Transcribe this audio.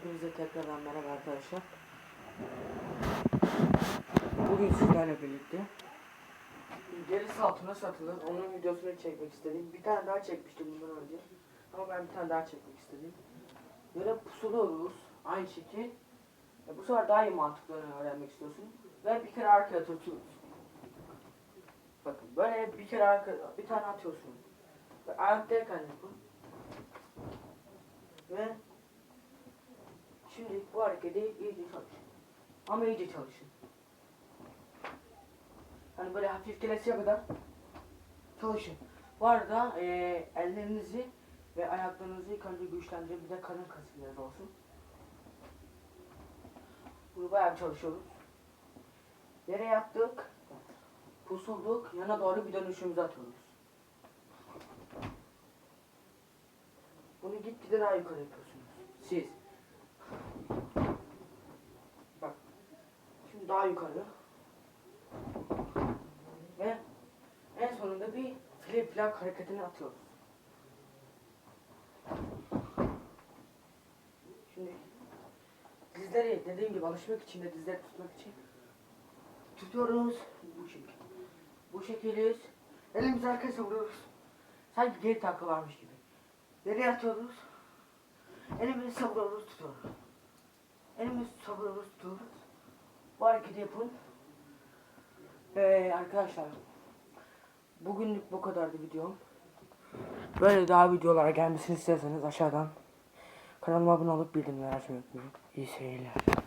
Hepinize tekrardan merhaba arkadaşlar. Bugün sizlerle birlikte gerisi altına satılır. Onun videosunu çekmek istedim. Bir tane daha çekmiştim bundan önce. Ama ben bir tane daha çekmek istedim. Böyle pusuluyoruz. Aynı şekil. E, bu sefer daha iyi mantıklarını öğrenmek istiyorsun. Ve bir kere arkaya tutuyoruz. Bakın böyle bir kere arka, bir tane atıyorsun. Ve ayaktayken yapın. Ve Şimdi bu hareketi iyice çalışın. Ama iyice çalışın. Hani böyle hafif gelesiye kadar çalışın. Bu arada eee, ellerinizi ve ayaklarınızı ilk önce güçlendirin. Bir de karın biraz olsun. Bunu bayağı çalışıyoruz. Yere yattık. Pusulduk. Yana doğru bir dönüşümüzü atıyoruz. Bunu gitgide daha yukarı yapıyorsunuz. Siz. Bak. Şimdi daha yukarı. Ve en sonunda bir flip flop hareketini atıyoruz. Şimdi dizleri dediğim gibi alışmak için de dizleri tutmak için tutuyoruz bu şekil. Bu şekiliz. Elimizi arkaya savuruyoruz. Sanki geri takı varmış gibi. Yere yatıyoruz. Elimizi savuruyoruz tutuyoruz. Elimizi savuruyoruz tutuyoruz. Bu hareketi yapın. Ee, arkadaşlar bugünlük bu kadardı videom. Böyle daha videolar gelmesini isterseniz aşağıdan kanalıma abone olup bildirimleri açmayı unutmayın. İyi seyirler.